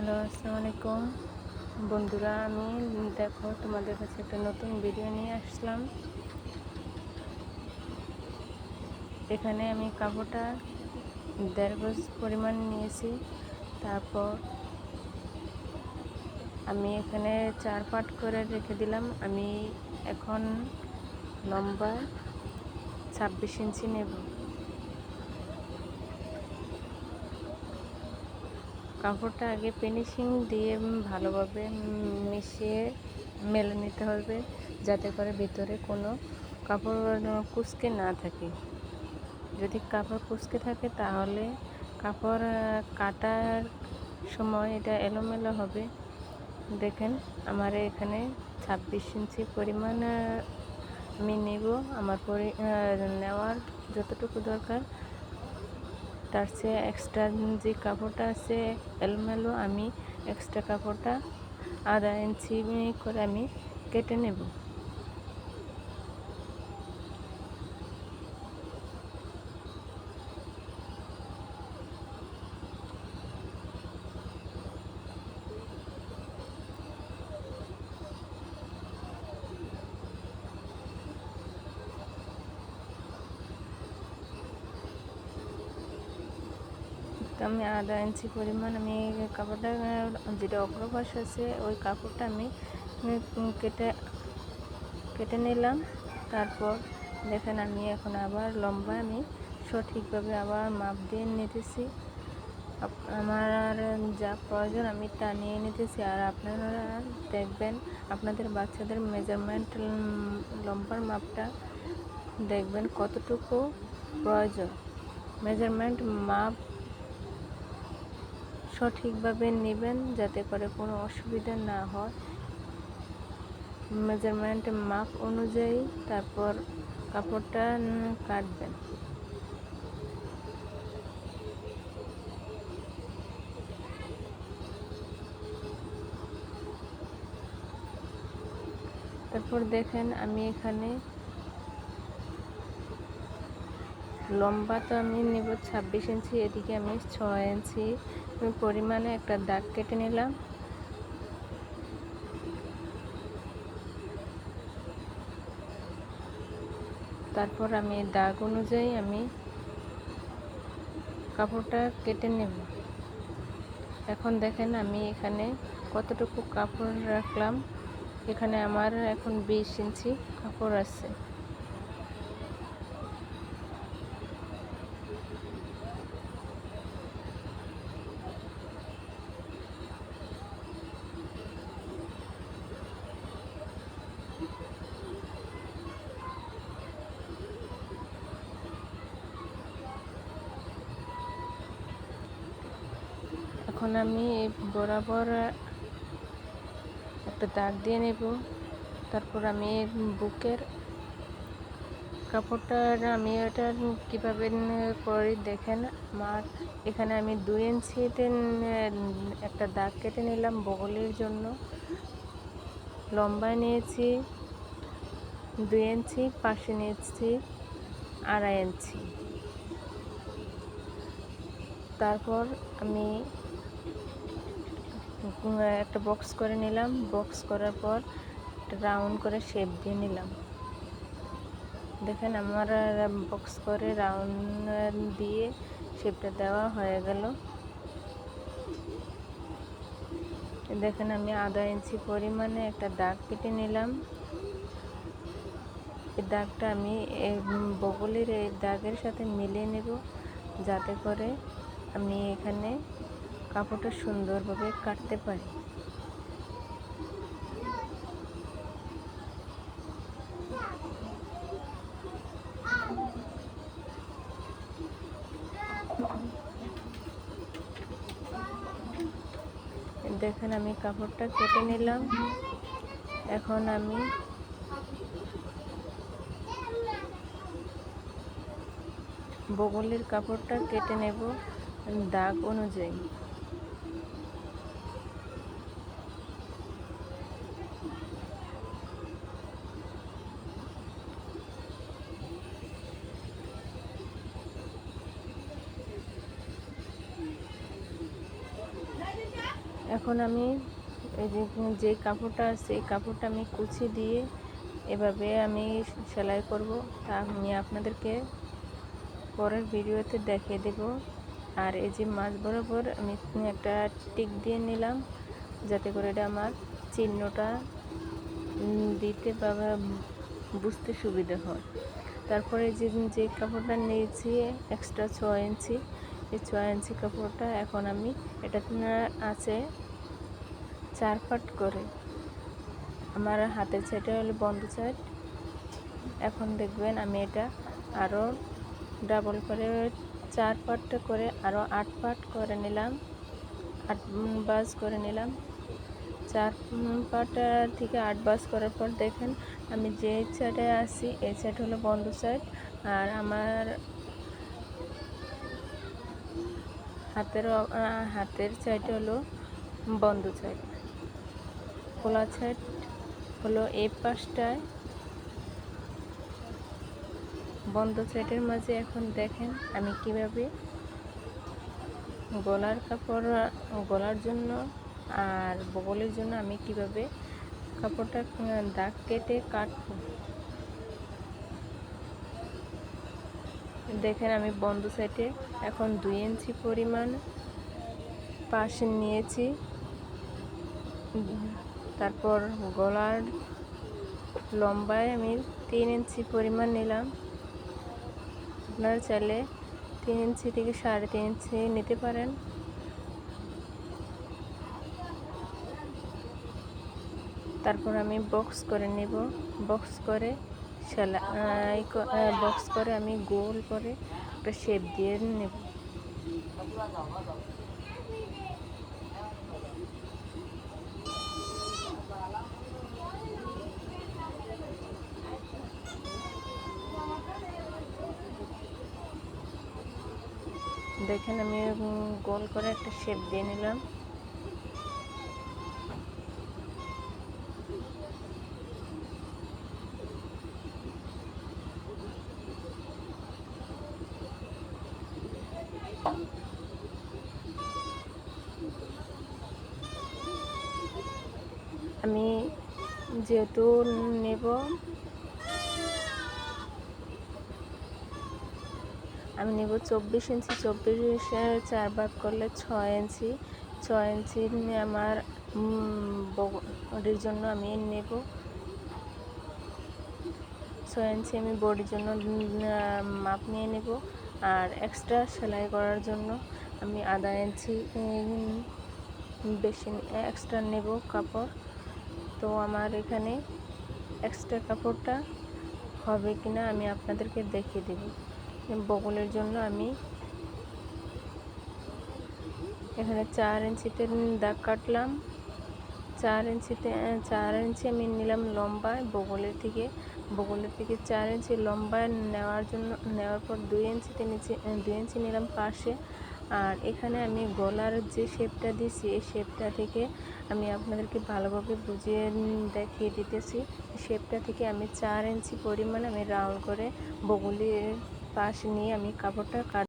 Hello, আসসালামু আলাইকুম। বন্ধুরা, আমি দেখো তোমাদের কাছে একটা নতুন ভিডিও নিয়ে আসলাম। এখানে আমি কাপড়টা দেড় গজ পরিমাণ নিয়েছি। তারপর আমি এখানে চার পাট করে রেখে দিলাম। আমি এখন লম্বা ছাব্বিশ ইঞ্চি নেব। কাপড়টা আগে ফিনিশিং দিয়ে ভালোভাবে মিশিয়ে মেলে নিতে হবে, যাতে করে ভিতরে কোনো কাপড় কুচকে না থাকে। যদি কাপড় কুচকে থাকে তাহলে কাপড় কাটার সময় এটা এলোমেলো হবে। দেখেন আমার এখানে ছাব্বিশ ইঞ্চি পরিমাণ আমি নেব। আমার পরি নেওয়ার যতটুকু দরকার তার চেয়ে এক্সট্রা যে কাপড়টা আছে, এলমেলো আমি এক্সট্রা কাপড়টা আধা ইঞ্চি করে আমি কেটে নেব। আমি আধা ইঞ্চি পরিমাণ, আমি কাপড়টা যেটা অগ্রপাশ আছে, ওই কাপড়টা আমি কেটে কেটে নিলাম। তারপর দেখেন আমি এখন আবার লম্বা, আমি সঠিকভাবে আবার মাপ দিয়ে নিতেছি। আমার যা প্রয়োজন আমি তা নিয়ে নিতেছি। আর আপনারা দেখবেন, আপনাদের বাচ্চাদের মেজারমেন্ট লম্বার মাপটা দেখবেন কতটুকু প্রয়োজন। মেজারমেন্ট মাপ সঠিকভাবে নেবেন যাতে করে কোনো অসুবিধা না হয়। মেজারমেন্ট মাপ অনুযায়ী তারপর কাপড়টা কাটবেন। তারপর দেখেন আমি এখানে লম্বা তো আমি নেব ছাব্বিশ ইঞ্চি, এদিকে আমি ছয় ইঞ্চি পরিমাণে একটা দাগ কেটে নিলাম। তারপর আমি দাগ অনুযায়ী আমি কাপড়টা কেটে নেব। এখন দেখেন আমি এখানে কতটুকু কাপড় রাখলাম। এখানে আমার এখন বিশ ইঞ্চি কাপড় আছে। এখন আমি বরাবর একটা দাগ দিয়ে নেব। তারপর আমি বুকের কাপড়টা আমি এটা কীভাবে করি দেখেন, আমার এখানে আমি দুই ইঞ্চিতে একটা দাগ কেটে নিলাম বগলের জন্য। লম্বা নিয়েছি, দুই ইঞ্চি, পাশে নিয়েছি, আড়াই ইঞ্চি। তারপর আমি একটা বক্স করে নিলাম। বক্স করার পর রাউন্ড করে শেপ দিয়ে নিলাম। দেখেন আমার বক্স করে রাউন্ড দিয়ে শেপটা দেওয়া হয়ে গেল। দেখেন আমি আধা ইঞ্চি পরিমাণে একটা দাগ কেটে নিলাম। এই দাগটা আমি বগলের এই দাগের সাথে মিলিয়ে নেব, যাতে করে আমি এখানে কাপড়টা সুন্দরভাবে কাটতে পারি। দেখেন, আমি কাপড়টা কেটে নিলাম। এখন আমি বগলের কাপড়টা কেটে নেব দাগ অনুযায়ী। এখন আমি এই যে যে কাপড়টা আছে এই কাপড়টা আমি কুচি দিয়ে এভাবে আমি সেলাই করব। তা আমি আপনাদেরকে পরের ভিডিওতে দেখিয়ে দেব। আর এই যে মাছ বরাবর আমি একটা টিক দিয়ে নিলাম, যাতে করে এটা আমার চিহ্নটা দিতে বা বুঝতে সুবিধা হয়। তারপরে যে যে কাপড়টা নিয়েছি এক্সট্রা ছ ইঞ্চি এই ছয় ইঞ্চি কাপড়টা, এখন আমি এটা আছে চার পাট করে। আমার হাতের সাইডে হলো বন্ধ সাইড এখন দেখবেন আমি এটা আরও ডাবল করে চার পাটটা করে আরও আট পাট করে নিলাম, আট বাস করে নিলাম। চার পাটা থেকে আট বাস করার পর দেখেন আমি যে সাইডে আসি এই সাইড হলো বন্ধ সাইড আর আমার হাতের হাতের সাইড হলো বন্ধ সাইড খোলা সাইড হলো এই পাশটায়। বন্ধ সাইডের মাঝে এখন দেখেন আমি কীভাবে গলার কাপড়, গলার জন্য আর বগলের জন্য আমি কীভাবে কাপড়টা দাগ কেটে কাটবো। দেখেন আমি বন্ধ সাইডে এখন দুই ইঞ্চি পরিমাণ পাশে নিয়েছি। তারপর গলার লম্বায় আমি তিন ইঞ্চি পরিমাণ নিলাম। আপনারা চাইলে তিন ইঞ্চি থেকে সাড়ে তিন ইঞ্চি নিতে পারেন। তারপর আমি বক্স করে নেব। বক্স করে সেলাই বক্স করে আমি গোল করে একটা শেপ দিয়ে নেব। দেখেন আমি গোল করে একটা শেপ দিয়ে নিলাম। আমি যেহেতু নেব, আমি নেব চব্বিশ ইঞ্চি। চব্বিশে চার ভাগ করলে ছয় ইঞ্চি। ছয় ইঞ্চি আমার বডির জন্য আমি নেব। ছয় ইঞ্চি আমি বডির জন্য মাপ নিয়ে নেব। আর এক্সট্রা সেলাই করার জন্য আমি আধা ইঞ্চি বেশি এক্সট্রা নেব কাপড়। তো আমার এখানে এক্সট্রা কাপড়টা হবে কিনা আমি আপনাদেরকে দেখিয়ে দেব। বগলের জন্য আমি এখানে চার ইঞ্চিতে দাগ কাটলাম। চার ইঞ্চিতে চার ইঞ্চি আমি নিলাম লম্বায় বগলের থেকে বগলের থেকে চার ইঞ্চি লম্বায় নেওয়ার জন্য, নেওয়ার পর দুই ইঞ্চিতে নিচে দুই ইঞ্চি নিলাম পাশে। আর এখানে আমি গলার যে শেপটা দিয়েছি, এই শেপটা থেকে আমি আপনাদেরকে ভালোভাবে বুঝিয়ে দেখিয়ে দিতেছি। শেপটা থেকে আমি চার ইঞ্চি পরিমাণ আমি রাউন্ড করে বগলের পাশ নিয়ে আমি কাপড়টা কাট